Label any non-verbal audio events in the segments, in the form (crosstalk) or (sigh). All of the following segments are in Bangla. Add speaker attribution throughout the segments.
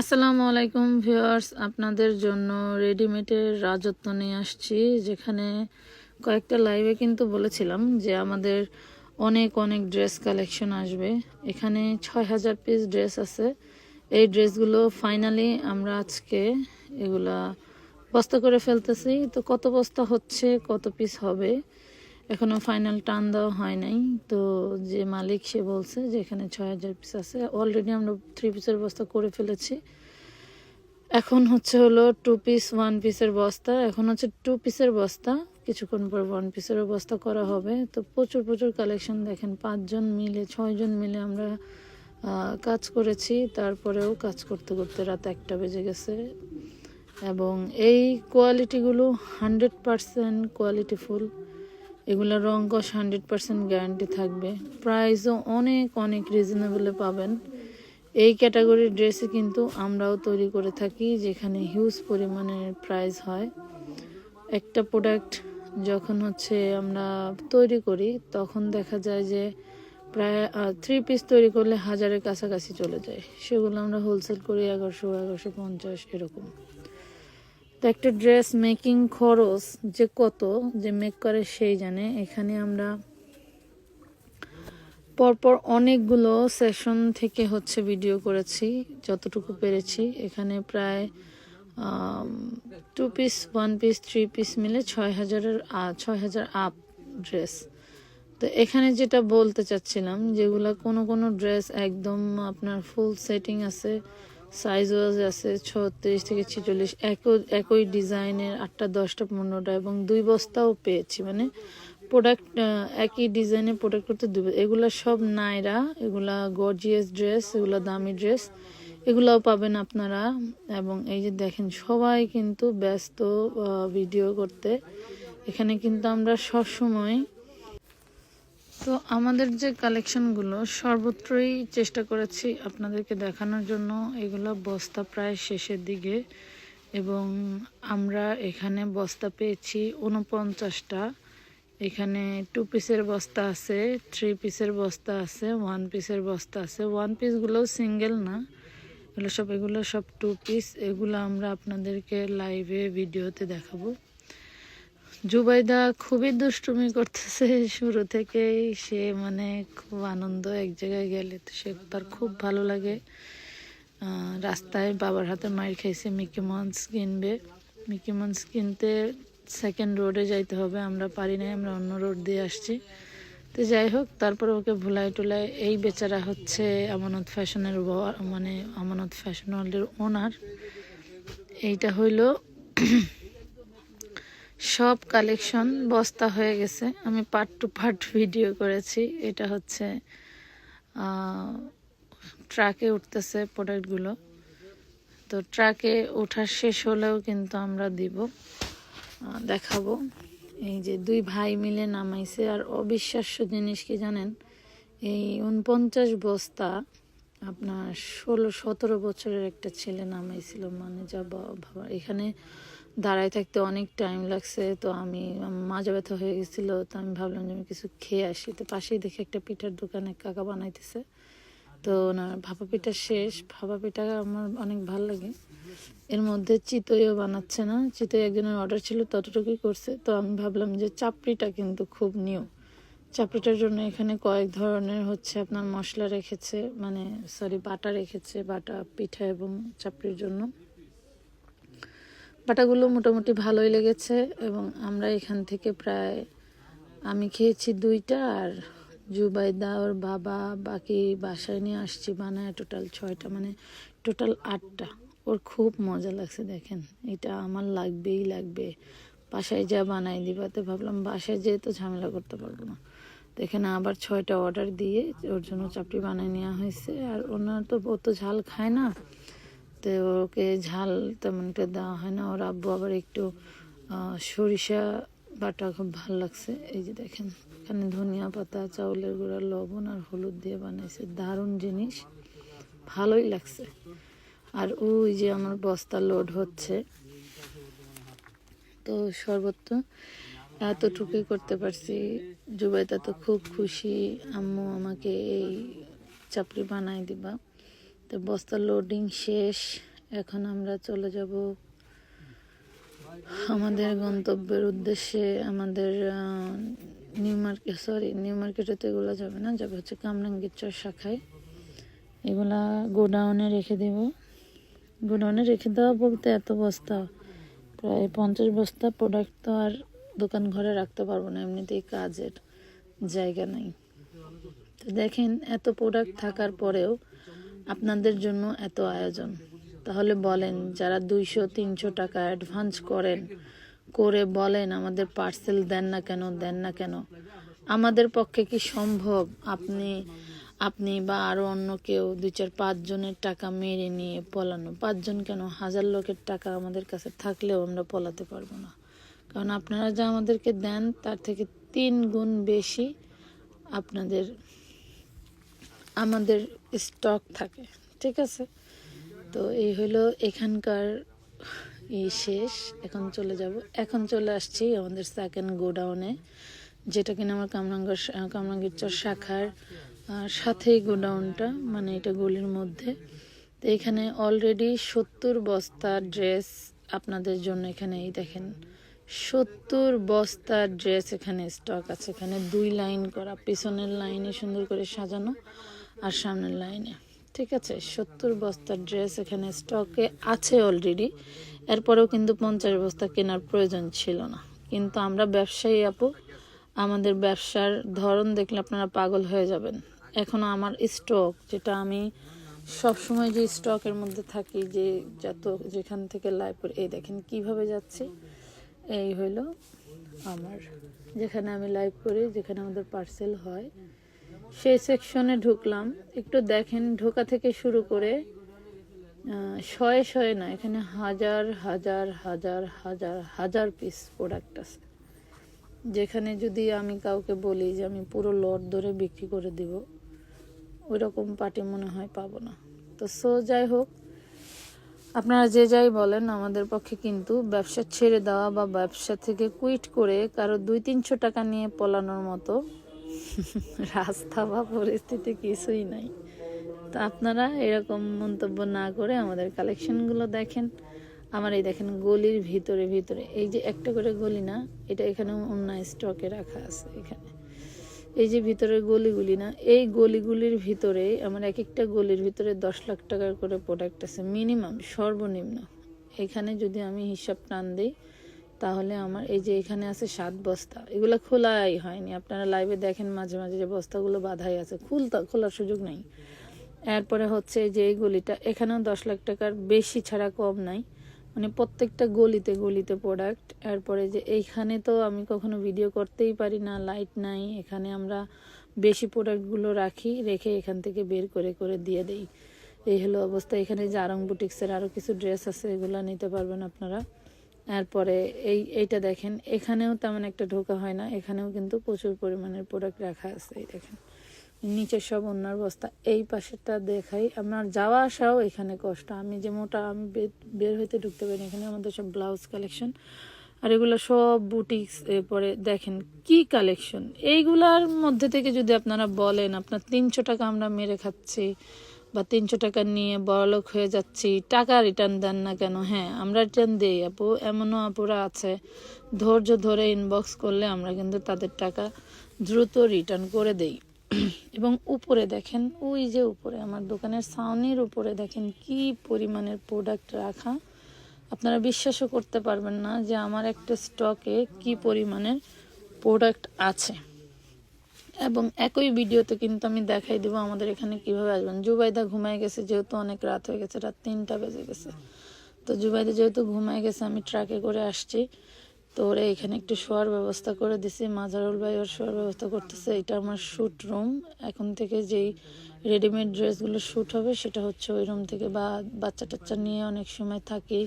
Speaker 1: আসসালামু আলাইকুম ভিউয়ার্স, আপনাদের জন্য রেডিমেডের রাজত্ব নিয়ে আসছি, যেখানে কয়েকটা লাইভে কিন্তু বলেছিলাম যে আমাদের অনেক অনেক ড্রেস কালেকশন আসবে। এখানে ছয় হাজার পিস ড্রেস আছে। এই ড্রেসগুলো ফাইনালি আমরা আজকে এগুলা বস্তা করে ফেলতেছি। তো কত বস্তা হচ্ছে, কত পিস হবে? এখনও ফাইনাল টান দেওয়া হয় নাই। তো যে মালিক সে বলছে যে এখানে ছয় হাজার পিস আছে। অলরেডি আমরা থ্রি পিসের বস্তা করে ফেলেছি। এখন হচ্ছে হলো টু পিস ওয়ান পিসের বস্তা। এখন হচ্ছে টু পিসের বস্তা। কিছুক্ষণ পর ওয়ান পিসেরও বস্তা করা হবে। তো প্রচুর প্রচুর কালেকশন দেখেন, পাঁচজন মিলে, ছয়জন মিলে আমরা কাজ করেছি। তারপরেও কাজ করতে করতে রাত একটা বেজে গেছে। এবং এই কোয়ালিটিগুলো হান্ড্রেড পারসেন্ট কোয়ালিটিফুল এগুলো রং কষ হান্ড্রেড পার্সেন্ট গ্যারান্টি থাকবে। প্রাইসও অনেক অনেক রিজনেবলে পাবেন। এই ক্যাটাগরির ড্রেসে কিন্তু আমরাও তৈরি করে থাকি, যেখানে হিউজ পরিমাণের প্রাইস হয়। একটা প্রোডাক্ট যখন হচ্ছে আমরা তৈরি করি, তখন দেখা যায় যে প্রায় থ্রি পিস তৈরি করলে হাজারের কাছাকাছি চলে যায়। সেগুলো আমরা হোলসেল করি এগারোশো এগারোশো পঞ্চাশ, এরকম। তো একটা ড্রেস মেকিং খরচ যে কত যে মেক করে সেই জানে। এখানে আমরা পরপর অনেকগুলো সেশন থেকে হচ্ছে ভিডিও করেছি, যতটুকু পেরেছি। এখানে প্রায় two piece one piece three piece মিলে ছয় হাজারের ছয় হাজার আপ ড্রেস তো এখানে যেটা বলতে চাচ্ছিলাম, যেগুলা কোনো কোনো ড্রেস একদম আপনার ফুল সেটিং আছে সাইজ ওয়াইজ আছে ছত্রিশ থেকে ছেচল্লিশ। একই একই ডিজাইনের আটটা, দশটা, পনেরোটা এবং দুই বস্তাও পেয়েছি। মানে প্রোডাক্ট একই ডিজাইনে প্রোডাক্ট করতে দুই। এগুলা সব নাইরা, এগুলা গর্জিয়াস ড্রেস এগুলা দামি ড্রেস এগুলাও পাবেন আপনারা। এবং এই যে দেখেন, সবাই কিন্তু ব্যস্ত ভিডিও করতে। এখানে কিন্তু আমরা সবসময় তো আমাদের যে কালেকশনগুলো সর্বত্রই চেষ্টা করেছি আপনাদেরকে দেখানোর জন্য। এগুলো বস্তা প্রায় শেষের দিকে এবং আমরা এখানে বস্তা পেয়েছি উনপঞ্চাশটা এখানে টু পিসের বস্তা আছে থ্রি পিসের বস্তা আছে ওয়ান পিসের বস্তা আছে। ওয়ান পিসগুলো সিঙ্গেল না, এগুলো সব এগুলো সব টু পিস এগুলো আমরা আপনাদেরকে লাইভে ভিডিওতে দেখাবো। জুবাইদা খুবই দুষ্টুমি করতেছে (laughs) শুরু থেকেই। সে মানে খুব আনন্দ, এক জায়গায় গেলে তো সে তার খুব ভালো লাগে। রাস্তায় বাবার হাতে মাইর খাইছে মিকি মাউস কিনবে। মিকি মাউস কিনতে সেকেন্ড রোডে যাইতে হবে, আমরা পারি নাই, আমরা অন্য রোড দিয়ে আসছি। তো যাই হোক, তারপর ওকে ভুলাই টুলাই এই বেচারা হচ্ছে আমানত ফ্যাশনের মানে আমানত ফ্যাশন ওয়ার্ল্ডের ওনার এইটা হইল (clears throat) সব কালেকশন বস্তা হয়ে গেছে। আমি পার্ট টু পার্ট ভিডিও করেছি। এটা হচ্ছে ট্রাকে উঠতেছে প্রোডাক্টগুলো তো ট্রাকে ওঠার শেষ হলেও কিন্তু আমরা দিব। দেখাবো। এই যে দুই ভাই মিলে নামাইছে। আর অবিশ্বাস্য জিনিস কি জানেন? এই উনপঞ্চাশ বস্তা আপনার ষোলো, সতেরো বছরের একটা ছেলে নামাইছিল। মানে যা বাবা। এখানে দাঁড়ায় থাকতে অনেক টাইম লাগছে, তো আমি মাজা ব্যথা হয়ে গেছিল, তো আমি ভাবলাম যে আমি কিছু খেয়ে আসি। তো পাশেই দেখে একটা পিঠার দোকানে কাকা বানাইতেছে। তো ওনার ভাপা পিঠা শেষ, ভাপা পিঠা আমার অনেক ভালো লাগে। এর মধ্যে চিতইও বানাচ্ছে না, চিতই একজনের অর্ডার ছিল, ততটুকুই করছে। তো আমি ভাবলাম যে চাপড়িটা কিন্তু খুব নিউ। চাপড়িটার জন্য এখানে কয়েক ধরনের হচ্ছে আপনার মশলা রেখেছে মানে সরি বাটা রেখেছে, বাটা, পিঠা এবং চাপড়ির জন্য। বাটাগুলো মোটামুটি ভালোই লেগেছে এবং আমরা এখান থেকে প্রায় আমি খেয়েছি দুইটা আর জুবাইদা ওর বাবা বাকি বাসায় নিয়ে আসছি বানায় টোটাল ছয়টা মানে টোটাল আটটা। ওর খুব মজা লাগছে দেখেন। এটা আমার লাগবেই লাগবে। বাসায় যা বানাই দিবাতে ভাবলাম বাসায় যেয়ে তো ঝামেলা করতে পারব না। তো এখানে আবার ছয়টা অর্ডার দিয়ে ওর জন্য চাপড়ি বানিয়ে নেওয়া হয়েছে। আর ওনার তো ও তো ঝাল খায় না। তো ওকে ঝাল তেমন একটা দেওয়া হয় না। ওর আব্বু আবার একটু সরিষা বাটা খুব ভালো লাগছে। এই যে দেখেন, এখানে ধনিয়া পাতা, চাউলের গুঁড়া, লবণ আর হলুদ দিয়ে বানাইছে। দারুণ জিনিস, ভালোই লাগছে। আর ওই যে আমার বস্তা লোড হচ্ছে। তো সর্বত্র এতটুকুই করতে পারছি। জুবাইদা তো খুব খুশি। আম্মু আমাকে এই চাপড়ি বানাই দিবা। তো বস্তা লোডিং শেষ। এখন আমরা চলে যাব আমাদের গন্তব্যের উদ্দেশ্যে। আমাদের নিউ মার্কেট সরি নিউ মার্কেটে তো এগুলো যাবে না, যাবে হচ্ছে কামরাঙ্গীরচর শাখায়। এগুলা গোডাউনে রেখে দেব। গোডাউনে রেখে দেওয়া বলতে এত বস্তা, প্রায় পঞ্চাশ বস্তা প্রোডাক্ট তো আর দোকান ঘরে রাখতে পারব না, এমনিতেই কাজের জায়গা নেই। তো দেখেন, এত প্রোডাক্ট থাকার পরেও আপনাদের জন্য এত আয়োজন। তাহলে বলেন, যারা দুইশো, তিনশো টাকা অ্যাডভান্স করেন, করে বলেন, আমাদের পার্সেল দেন না কেন, দেন না কেন? আমাদের পক্ষে কি সম্ভব? আপনি আপনি বা আরও অন্য কেউ দুই চার পাঁচজনের টাকা মেরে নিয়ে পলানো? পাঁচজন কেন? হাজার লোকের টাকা আমাদের কাছে থাকলেও আমরা পলাতে পারব না। কারণ আপনারা যা আমাদেরকে দেন, তার থেকে তিন গুণ বেশি আপনাদের আমাদের স্টক থাকে, ঠিক আছে? তো এই হলো এখানকার এই শেষ, এখন চলে যাব। এখন চলে আসছি আমাদের সেকেন্ড গোডাউনে যেটা কিনা আমার কামরাঙ্গর কামরাঙ্গীরচর শাখার সাথেই গোডাউনটা মানে এটা গলির মধ্যে। তো এখানে অলরেডি সত্তর বস্তা ড্রেস আপনাদের জন্য এখানে, এই দেখেন, সত্তর বস্তা ড্রেস এখানে স্টক আছে। এখানে দুই লাইন করা, পিছনের লাইনে সুন্দর করে সাজানো। আর সামনের লাইনে। ঠিক আছে, সত্তর বস্তার ড্রেস এখানে স্টকে আছে অলরেডি এরপরেও কিন্তু পঞ্চাশ বস্তা কেনার প্রয়োজন ছিল না। কিন্তু আমরা ব্যবসায়ী আপু, আমাদের ব্যবসার ধরন দেখলে আপনারা পাগল হয়ে যাবেন। এখনও আমার স্টক যেটা আমি সব সময় যে স্টকের মধ্যে থাকি, যে যত যেখান থেকে লাইভ করে, এই দেখেন কীভাবে যাচ্ছি। এই হইল আমার, যেখানে আমি লাইভ করি, যেখানে আমাদের পার্সেল হয়। সেই সেকশনে ঢুকলাম। একটু দেখেন, ঢোকা থেকে শুরু করে শয়ে শয়ে না, এখানে হাজার হাজার হাজার হাজার হাজার পিস প্রোডাক্ট আছে। যেখানে যদি আমি কাউকে বলি যে আমি পুরো লট ধরে বিক্রি করে দিব ওই রকম পার্টি মনে হয় পাবো না। তো সো যাই হোক, আপনারা যে যাই বলেন, আমাদের পক্ষে কিন্তু ব্যবসা ছেড়ে দেওয়া বা ব্যবসা থেকে কুইট করে কারও দুই তিনশো টাকা নিয়ে পলানোর মতো (laughs) রাস্তা বা পরিস্থিতি কিছুই নাই। তো আপনারা এরকম মন্তব্য না করে আমাদের কালেকশনগুলো দেখেন। আমার এই দেখেন গলির ভিতরে ভিতরে। এই যে একটা করে গলি না, এটা এখানে অন্য স্টকে রাখা আছে এখানে। এই যে ভিতরের গলিগুলি না, এই গলিগুলির ভিতরে আমার এক একটা গলির ভিতরে দশ লাখ টাকার করে প্রোডাক্ট আছে। মিনিমাম সর্বনিম্ন। এখানে যদি আমি হিসাব টান দিই তাহলে আমার এই যে এখানে আছে সাত বস্তা, এগুলো খোলাই হয়নি। আপনারা লাইভে দেখেন মাঝে মাঝে যে বস্তাগুলো বাধাই আছে, খুলতা, খোলার সুযোগ নাই। এরপরে হচ্ছে যে এই গলিটা, এখানেও দশ লাখ টাকার বেশি ছাড়া কম নাই। মানে প্রত্যেকটা গলিতে গলিতে প্রোডাক্ট এরপরে যে এইখানে তো আমি কখনো ভিডিও করতেই পারি না লাইট নাই। এখানে আমরা বেশি প্রোডাক্টগুলো রাখি, রেখে এখান থেকে বের করে করে দিয়ে দেই। এই হলো অবস্থা। এখানে জারং বুটিক্সের আরও কিছু ড্রেস আছে, এগুলো নিতে পারবেন আপনারা। এরপরে এই, এইটা দেখেন, এখানেও তেমন একটা ঢোকা হয় না, এখানেও কিন্তু প্রচুর পরিমাণের প্রোডাক্ট রাখা আছে, এই দেখেন নিচের সব অন্যার বস্তা, এই পাশেরটা দেখাই আমার যাওয়া আসাও এখানে কষ্ট আমি যে মোটা, আমি বের হইতে ঢুকতে পারি। এখানে আমাদের সব ব্লাউজ কালেকশন আর এগুলো সব বুটিক্স এরপরে দেখেন কি কালেকশন এইগুলার মধ্যে থেকে যদি আপনারা বলেন, আপনার তিনশো টাকা আমরা মেরে খাচ্ছি বা তিনশো টাকা নিয়ে বড়লোক হয়ে যাচ্ছি, টাকা রিটার্ন দেন না কেন? হ্যাঁ আমরা রিটার্ন দিই আপু, এমনও আপুরা আছে। ধৈর্য ধরে ইনবক্স করলে আমরা কিন্তু তাদের টাকা দ্রুত রিটার্ন করে দেই। (clears throat) এবং উপরে দেখেন, ওই যে উপরে, আমার দোকানের সাউনির উপরে দেখেন কি পরিমাণের প্রোডাক্ট রাখা। আপনারা বিশ্বাসও করতে পারবেন না যে আমার একটা স্টকে কি পরিমাণের প্রোডাক্ট আছে। এবং একই ভিডিওতে কিন্তু আমি দেখাই দেবো আমাদের এখানে কীভাবে আসবেন। জুবাইদা ঘুমায় গেছে যেহেতু অনেক রাত হয়ে গেছে, রাত তিনটা বেজে গেছে। তো জুবাইদা যেহেতু ঘুমায় গেছে, আমি ট্রাকে করে আসছি। তো ওরা এখানে একটু শোয়ার ব্যবস্থা করে দিছি। মাজারুল ভাই ওর শোয়ার ব্যবস্থা করতেছে। এটা আমার শ্যুট রুম এখন থেকে যেই রেডিমেড ড্রেসগুলো শ্যুট হবে, সেটা হচ্ছে ওই রুম থেকে বা বাচ্চা টাচ্চা নিয়ে অনেক সময় থাকি।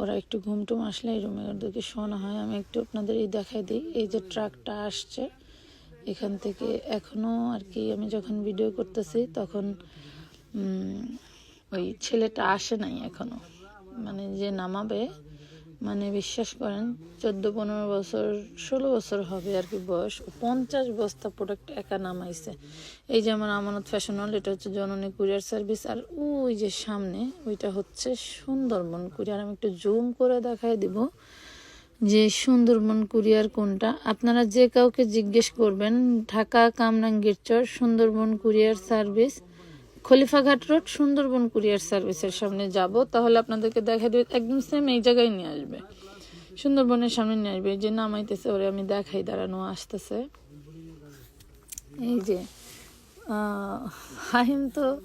Speaker 1: ওরা একটু ঘুম টুম আসলে এই রুমে ওদেরকে শোনা হয়। আমি একটু আপনাদের এই দেখাই দিই। এই যে ট্রাকটা আসছে এখান থেকে এখনও আর কি আমি যখন ভিডিও করতেছি তখন ওই ছেলেটা আসে নাই এখনও। মানে যে নামাবে মানে বিশ্বাস করেন, চোদ্দ, পনেরো বছর, ষোলো বছর হবে আর কি বয়স পঞ্চাশ বস্তা প্রোডাক্ট একা নামাইছে। এই যে আমার আমানত ফ্যাশন হল এটা হচ্ছে জননী কুরিয়ার সার্ভিস আর ওই যে সামনে ওইটা হচ্ছে সুন্দরবন কুরিয়ার। আমি একটু জুম করে দেখাই দিব। যে সুন্দরবন কুরিয়ার কোনটা? আপনারা যে কাউকে জিজ্ঞেস করবেন Dhaka Kamrangir Char Sundarban courier service Khalifaghat road Sundarban courier সার্ভিসের সামনে যাব তাহলে আপনাদেরকে দেখা দেবে একদম সেম এই জায়গায় নিয়ে আসবে। সুন্দরবনের সামনে নিয়ে আসবে যে নামাইতেছে ওরে আমি দেখাই দাঁড়ানো আসতেছে। এই যে আহ, ফাহিম তো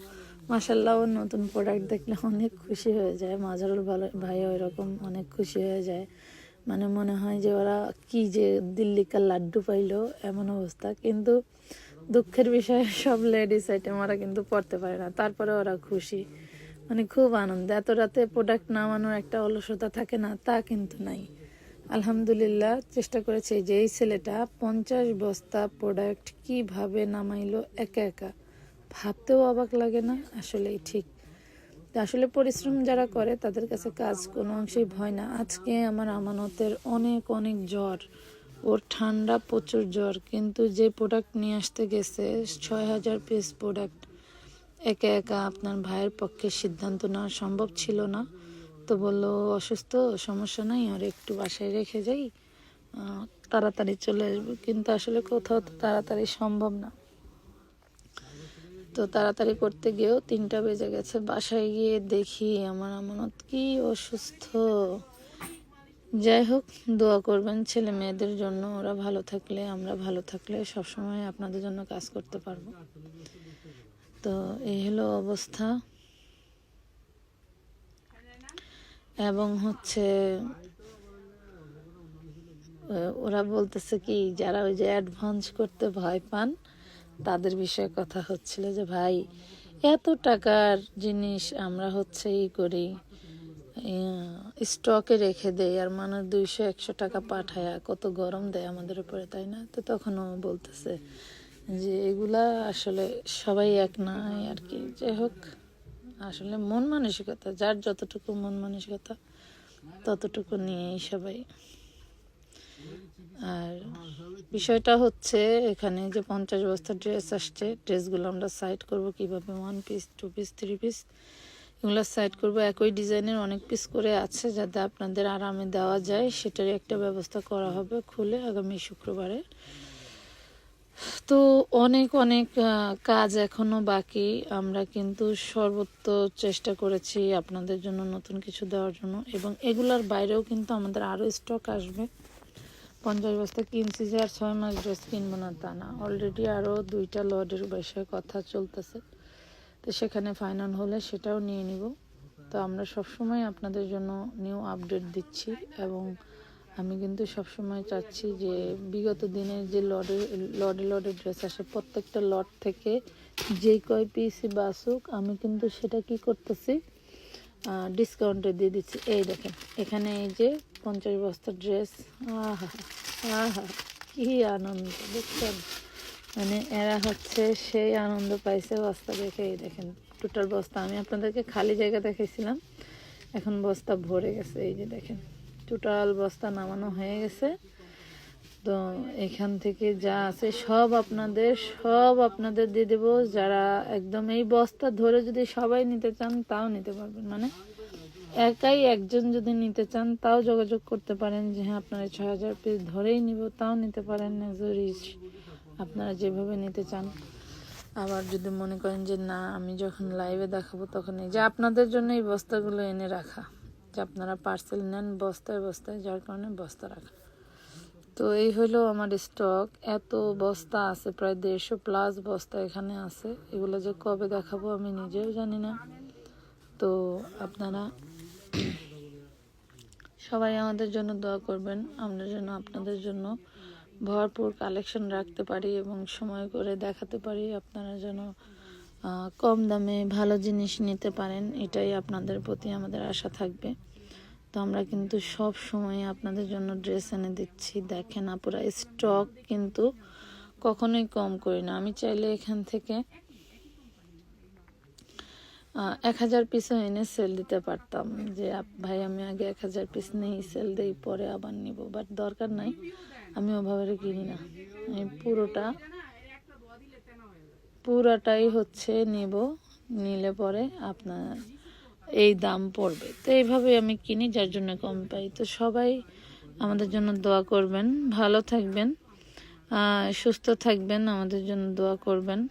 Speaker 1: মাসাল্লাহ ওর নতুন প্রোডাক্ট দেখলে অনেক খুশি হয়ে যায় মাজারুল ভালো ভাই এরকম অনেক খুশি হয়ে যায়। মানে মনে হয় যে ওরা কি যে দিল্লিকার লাড্ডু পাইলো, এমন অবস্থা। কিন্তু দুঃখের বিষয়ে, সব লেডিস আইটেম ওরা কিন্তু পড়তে পারে না। তারপরে ওরা খুশি। মানে খুব আনন্দ। এত রাতে প্রোডাক্ট নামানোর একটা অলসতা থাকে না, তা কিন্তু নাই। আলহামদুলিল্লাহ, চেষ্টা করেছে যে এই ছেলেটা পঞ্চাশ বস্তা প্রোডাক্ট কীভাবে নামাইলো একা একা। ভাবতেও অবাক লাগে না, আসলেই ঠিক। তা আসলে পরিশ্রম যারা করে, তাদের কাছে কাজ কোনো অংশেই ভয় না। আজকে আমার আমানতের অনেক অনেক জ্বর। ওর ঠান্ডা প্রচুর জ্বর, কিন্তু যে প্রোডাক্ট নিয়ে আসতে গেছে, ছয় হাজার পিস প্রোডাক্ট একা একা আপনার ভাইয়ের পক্ষে সিদ্ধান্ত নেওয়া সম্ভব ছিল না। তো বলল, অসুস্থ, সমস্যা নাই, আর একটু বাসায় রেখে যাই তাড়াতাড়ি চলে আসবে। কিন্তু আসলে কোথাও তো তাড়াতাড়ি সম্ভব না। তো তাড়াতাড়ি করতে গিয়েও তিনটা বেজে গেছে। বাসায় গিয়ে দেখি আমার আমানত কি অসুস্থ। যাই হোক দোয়া করবেন ছেলে মেয়েদের জন্য। ওরা ভালো থাকলে, আমরা ভালো থাকলে সবসময় আপনাদের জন্য কাজ করতে পারব। তো এই হলো অবস্থা। এবং হচ্ছে ওরা বলতেছে কি, যারা ওই যে অ্যাডভান্স করতে ভয় পান তাদের বিষয়ে কথা হচ্ছিল যে, ভাই, এত টাকার জিনিস আমরা হচ্ছে ই করি স্টকে রেখে দেয় আর মানুষ দুইশো, একশো টাকা পাঠায় কত গরম দেয় আমাদের উপরে, তাই না? তো তখন ও বলতেছে যে, এগুলা আসলে সবাই এক না আর কি। যাই হোক, আসলে মন মানসিকতা, যার যতটুকু মন মানসিকতা, ততটুকু নিয়েই সবাই আর বিষয়টা হচ্ছে এখানে যে পঞ্চাশ বস্তা ড্রেস আসছে ড্রেসগুলো আমরা সাইড করব কীভাবে? One piece two piece three piece এগুলো সাইড করব। একই ডিজাইনের অনেক পিস করে আছে যাতে আপনাদের আরামে দেওয়া যায়। সেটারই একটা ব্যবস্থা করা হবে খুলে আগামী শুক্রবারে। তো অনেক অনেক কাজ এখনও বাকি। আমরা কিন্তু সর্বোচ্চ চেষ্টা করেছি আপনাদের জন্য নতুন কিছু দেওয়ার জন্য। এবং এগুলার বাইরেও কিন্তু আমাদের আরও স্টক আসবে। পঞ্চাশ বস্তা কিনছি যে আর ছয় মাস ড্রেস কিনবো না তা না। অলরেডি আরও দুইটা লডের বিষয়ে কথা চলতেছে। তো সেখানে ফাইনাল হলে সেটাও নিয়ে নিব। তো আমরা সবসময় আপনাদের জন্য নিউ আপডেট দিচ্ছি এবং আমি কিন্তু সবসময় চাচ্ছি যে বিগত দিনের যে লডে লডে লডে ড্রেস আসে, প্রত্যেকটা লট থেকে যেই কয় পিসই বাসুক আমি কিন্তু সেটা কি করতেছি? ডিসকাউন্টে দিয়ে দিচ্ছি। এই দেখেন, এখানে এই যে পঞ্চাশ বস্তা ড্রেস আহা আহা, কি আনন্দ, দেখছেন? মানে এরা হচ্ছে সেই আনন্দ পাইছে বস্তা দেখে। এই দেখেন টোটাল বস্তা। আমি আপনাদেরকে খালি জায়গা দেখেছিলাম এখন বস্তা ভরে গেছে। এই যে দেখেন টোটাল বস্তা নামানো হয়ে গেছে। তো এখান থেকে যা আছে সব আপনাদের সব আপনাদের দিয়ে দেবো। যারা একদম এই বস্তা ধরে যদি সবাই নিতে চান, তাও নিতে পারবেন। মানে একাই একজন যদি নিতে চান, তাও যোগাযোগ করতে পারেন যে হ্যাঁ আপনারা ছয় হাজার পিস ধরেই নিব, তাও নিতে পারেন রিচ আপনারা যেভাবে নিতে চান। আবার যদি মনে করেন যে, না, আমি যখন লাইভে দেখাবো তখন এই যে আপনাদের জন্য এই বস্তাগুলো এনে রাখা, যে আপনারা পার্সেল নেন বস্তায় বস্তায়, যার কারণে বস্তা রাখা। তো এই হলো আমার স্টক। এত বস্তা আছে, প্রায় দেড়শো প্লাস বস্তা এখানে আছে। এগুলো যে কবে দেখাবো আমি নিজেও জানি না। তো আপনারা সবাই আমাদের জন্য দোয়া করবেন। আমরা যেন আপনাদের জন্য ভরপুর কালেকশন রাখতে পারি এবং সময় করে দেখাতে পারি। আপনারা যেন কম দামে ভালো জিনিস নিতে পারেন। এটাই আপনাদের প্রতি আমাদের আশা থাকবে। তো আমরা কিন্তু সব সময় আপনাদের জন্য ড্রেস এনে দিচ্ছি। দেখেন আপুরা স্টক কিন্তু কখনোই কম করি না। আমি চাইলে এখান থেকে এক হাজার পিসও এনে সেল দিতে পারতাম। যে ভাই, আমি আগে এক হাজার পিস নেই সেল দেই, পরে আবার নিব। বাট দরকার নাই, আমি ওভাবে কিনি না। আমি পুরোটা, পুরাটাই হচ্ছে নেব। নিলে পরে আপনার এই দাম পড়বে। তো এইভাবে আমি কিনি, যার জন্য কম পাই। তো সবাই আমাদের জন্য দোয়া করবেন। ভালো থাকবেন সুস্থ থাকবেন, আমাদের জন্য দোয়া করবেন।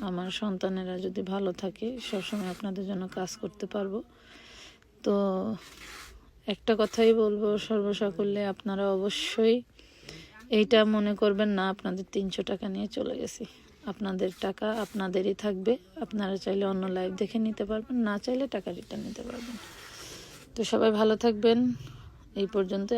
Speaker 1: আমার সন্তানেরা যদি ভালো থাকে, সবসময় আপনাদের জন্য কাজ করতে পারব। তো একটা কথাই বলব সর্বসাকুল্যে, আপনারা অবশ্যই এইটা মনে করবেন না, আপনাদের তিনশো টাকা নিয়ে চলে গেছি। আপনাদের টাকা আপনাদেরই থাকবে। আপনারা চাইলে অন্য লাইভ দেখে নিতে পারবেন, না চাইলে টাকা রিটার্ন নিতে পারবেন। তো সবাই ভালো থাকবেন। এই পর্যন্ত